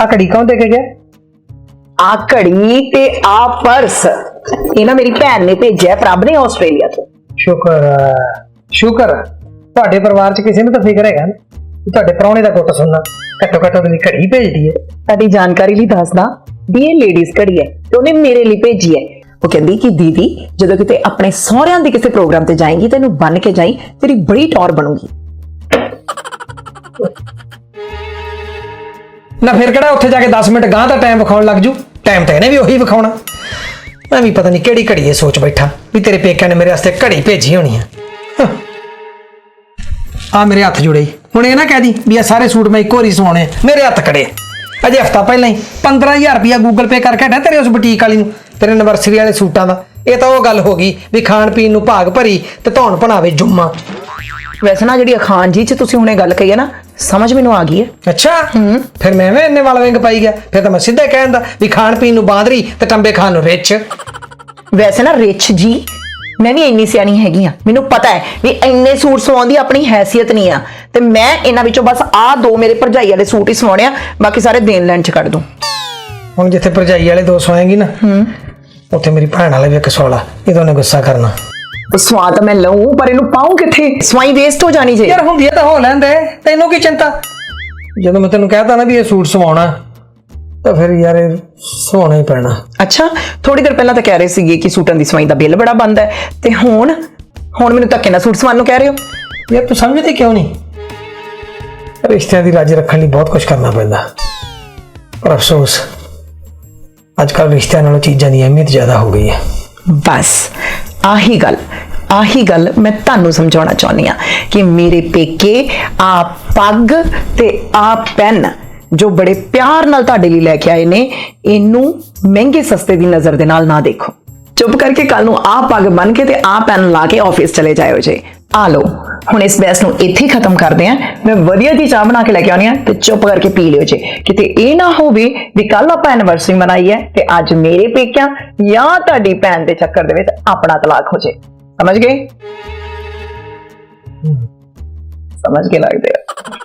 ਆ ਘੜੀ ਕੌਣ ਦੇ ਕੇ ਗਿਆ? ਆ ਘੜੀ ਤੇ ਆ ਪਰਸ। ਇਹ ਨਾ ਮੇਰੀ ਭੈਣ ਨੇ ਭੇਜਿਆ ਪ੍ਰਭ ਨੇ ਆਸਟ੍ਰੇਲੀਆ ਤੋਂ। ਸ਼ੁਕਰ ਹੈ, ਸ਼ੁਕਰ ਹੈ। ਤੁਹਾਡੇ ਪਰਿਵਾਰ 'ਚ ਕਿਸੇ ਨੂੰ ਤਾਂ ਫਿਕਰ ਹੈਗਾ ਨਾ? ਤੁਹਾਡੇ ਪ੍ਰਾਹੁਣੇ ਦਾ ਗੁੱਟ ਸੁਣਨਾ। ਘੱਟੋ ਘੱਟ ਉਹਦੀ ਘੜੀ ਭੇਜਦੀ ਹੈ। ਤੁਹਾਡੀ ਜਾਣਕਾਰੀ ਲਈ ਦੱਸਦਾ ਵੀ ਇਹ ਲੇਡੀਜ਼ ਘੜੀ ਹੈ ਤੇ ਉਹਨੇ ਮੇਰੇ ਲਈ ਭੇਜੀ ਹੈ। ਉਹ ਕਹਿੰਦੀ ਕਿ ਦੀਦੀ ਜਦੋਂ ਕਿਤੇ ਆਪਣੇ ਸਹੁਰਿਆਂ ਦੇ ਕਿਸੇ ਪ੍ਰੋਗਰਾਮ ਤੇ ਜਾਏਂਗੀ ਤੈਨੂੰ ਬੰਨ ਕੇ ਜਾਈ ਤੇਰੀ ਬੜੀ ਟੌਰ ਬਣੂਗੀ। ਨਾ ਫਿਰ ਕਿਹੜਾ ਉੱਥੇ ਜਾ ਕੇ 10 ਮਿੰਟ ਗਾਂ ਦਾ ਟਾਈਮ ਵਿਖਾਉਣ ਲੱਗ ਜੂ? ਟਾਈਮ ਤਾਂ ਇਹਨੇ ਵੀ ਉਹੀ ਵਿਖਾਉਣਾ। ਮੈਂ ਵੀ ਪਤਾ ਨਹੀਂ ਕਿਹੜੀ ਘੜੀ ਇਹ ਸੋਚ ਬੈਠਾ, ਵੀ ਤੇਰੇ ਪੇਕਿਆਂ ਨੇ ਮੇਰੇ ਵਾਸਤੇ ਘੜੀ ਭੇਜੀ ਹੋਣੀ ਆ। ਆ ਮੇਰੇ ਹੱਥ ਜੁੜੇ ਹੁਣ ਇਹ ਨਾ ਕਹਿ ਦੀ ਵੀ ਇਹ ਸਾਰੇ ਸੂਟ ਮੈਂ ਇੱਕੋ ਵਾਰੀ ਸਵਾਉਣੇ ਮੇਰੇ ਹੱਥ ਖੜੇ ਅਜੇ ਹਫਤਾ ਪਹਿਲਾਂ ਹੀ 15000 ਰੁਪਇਆ ਗੂਗਲ ਪੇ ਕਰਕੇ ਹਟਿਆ ਤੇਰੇ ਉਸ ਬੁਟੀਕ ਵਾਲੀ ਨੂੰ, ਤੇਰੇ ਐਨਵਰਸਰੀ ਵਾਲੇ ਸੂਟਾਂ ਦਾ। ਇਹ ਤਾਂ ਉਹ ਗੱਲ ਹੋ ਗਈ ਵੀ ਖਾਣ ਪੀਣ ਨੂੰ ਭਾਗ ਭਰੀ ਤੇ ਧੌਣ ਭਣਾਵੇ ਜੁੰਮਾ। ਵੈਸੇ ਨਾ ਜਿਹੜੀ ਅਖਾਨ ਜੀ ਚ ਤੁਸੀਂ ਹੁਣੇ ਗੱਲ ਕਹੀ ਹੈ ਨਾ ਸਮਝ ਮੈਨੂੰ ਆ ਗਈ ਹੈ। ਅੱਛਾ? ਫਿਰ ਮੈਂ ਵੀ ਇੰਨੇ ਵਾਲ ਵਿੰਗ ਪਾਈ ਗਿਆ। ਫਿਰ ਤਾਂ ਮੈਂ ਸਿੱਧਾ ਕਹਿੰਦਾ ਵੀ ਖਾਣ ਪੀਣ ਨੂੰ ਬਾਂਦਰੀ ਤੇ ਟੰਬੇ ਖਾਣ ਨੂੰ ਰਿਚ ਵੈਸੇ ਨਾ ਰਿਚ ਜੀ ਮੈਂ ਵੀ ਇੰਨੀ ਸਿਆਣੀ ਹੈਗੀ ਆ ਮੈਨੂੰ ਪਤਾ ਹੈ ਵੀ ਇੰਨੇ ਸੂਟ ਸਵਾਉਣ ਦੀ ਆਪਣੀ ਹੈਸੀਅਤ ਨਹੀਂ ਆ। ਤੇ ਮੈਂ ਇਹਨਾਂ ਵਿੱਚੋਂ ਬਸ ਆਹ ਦੋ ਮੇਰੇ ਭਰਜਾਈ ਵਾਲੇ ਸੂਟ ਹੀ ਸਵਾਉਣੇ ਆ ਬਾਕੀ ਸਾਰੇ ਦੇਣ ਲੈਣ ਚ ਕੱਢ ਦੂੰ। ਹੁਣ ਜਿੱਥੇ ਭਰਜਾਈ ਵਾਲੇ ਦੋ ਸੋਏਗੀ ਨਾ ਉੱਥੇ ਮੇਰੀ ਭੈਣ ਵਾਲੇ ਵੀ ਇੱਕ ਸੋਲਾ ਇਹ ਉਹਨੇ ਗੁੱਸਾ ਕਰਨਾ। ਤਾਂ ਮੈਂ ਲਊਂ ਪਰ ਇਹਨੂੰ ਪਾਉਂ ਕਿੱਥੇ? ਸਵਾਈ ਵੇਸਟ ਹੋ ਜਾਣੀ ਜੇ। ਯਾਰ ਹੁੰਦੀ ਹੈ ਤਾਂ ਹੋ ਲੈਂਦੇ ਤੈਨੂੰ ਕੀ ਚਿੰਤਾ? ਜਦੋਂ ਮੈਂ ਤੈਨੂੰ ਕਹਿਤਾ ਨਾ ਵੀ ਇਹ ਸੂਟ ਸਵਾਉਣਾ ਤਾਂ ਫਿਰ ਯਾਰ ਇਹ ਸਵਾਉਣਾ ਹੀ ਪੈਣਾ। ਅੱਛਾ ਥੋੜੀ ਦੇਰ ਪਹਿਲਾਂ ਤਾਂ ਕਹਿ ਰਹੇ ਸੀਗੇ ਕਿ ਸੂਟਾਂ ਦੀ ਸਵਾਈ ਦਾ ਬਿੱਲ ਬੜਾ ਬੰਦ ਹੈ ਤੇ ਹੁਣ? ਹੁਣ ਮੈਨੂੰ ਧੱਕੇ ਨਾਲ ਸੂਟ ਸਵਾਉਣ ਨੂੰ ਕਹਿ ਰਹੇ ਹੋ? ਯਾਰ ਤੂੰ ਸਮਝਦੀ ਕਿਉਂ ਨਹੀਂ? ਰਿਸ਼ਤਿਆਂ ਦੀ ਰਾਜ ਰੱਖਣ ਲਈ ਬਹੁਤ ਕੁਝ ਕਰਨਾ ਪੈਂਦਾ। ਪਰ ਅਫਸੋਸ ਅੱਜ ਕੱਲ੍ਹ ਰਿਸ਼ਤਿਆਂ ਨਾਲੋਂ ਚੀਜ਼ਾਂ ਦੀ ਅਹਿਮੀਅਤ ਜ਼ਿਆਦਾ ਹੋ ਗਈ ਹੈ ਬਸ। ਆਹੀ ਗੱਲ ਆਹੀ ਗੱਲ ਮੈਂ ਤੁਹਾਨੂੰ ਸਮਝਾਉਣਾ ਚਾਹੁੰਦੀ ਆ ਕਿ ਮੇਰੇ ਪੇਕੇ ਆ ਪੱਗ ਤੇ ਆ ਪੈਨ ਜੋ ਬੜੇ ਪਿਆਰ ਨਾਲ ਤੁਹਾਡੇ ਲਈ ਲੈ ਕੇ ਆਏ ਨੇ, ਇਹਨੂੰ ਮਹਿੰਗੇ ਸਸਤੇ ਦੀ ਨਜ਼ਰ ਦੇ ਨਾਲ ਨਾ ਦੇਖੋ। ਚੁੱਪ ਕਰਕੇ ਕੱਲ ਨੂੰ ਆ ਪੱਗ ਬੰਨ ਕੇ ਤੇ ਆ ਪੈਨ ਲਾ ਕੇ ਆਫਿਸ ਚਲੇ ਜਾਇਓ ਜੇ। ਆ ਲਓ। ਹੁਣ ਇਸ ਬਹਿਸ ਨੂੰ ਇੱਥੇ ਖਤਮ ਕਰਦੇ ਆਂ ਮੈਂ ਵਧੀਆ ਜੀ ਚਾਹ ਬਣਾ ਕੇ ਲੈ ਕੇ ਆਉਣੀ ਆ ਤੇ ਚੁੱਪ ਕਰਕੇ ਪੀ ਲਿਓ ਜੇ। ਕਿਤੇ ਇਹ ਨਾ ਹੋਵੇ ਵੀ ਕੱਲ ਆਪਾਂ ਐਨਵਰਸਰੀ ਮਨਾਈ ਹੈ ਤੇ ਅੱਜ ਮੇਰੇ ਪੇਕਿਆਂ ਜਾਂ ਤੁਹਾਡੀ ਭੈਣ ਦੇ ਚੱਕਰ ਦੇ ਵਿੱਚ ਆਪਣਾ ਤਲਾਕ ਹੋ ਜੇ। ਸਮਝ ਗਏ? ਸਮਝ ਕੇ ਲੱਗਦੇ ਆ।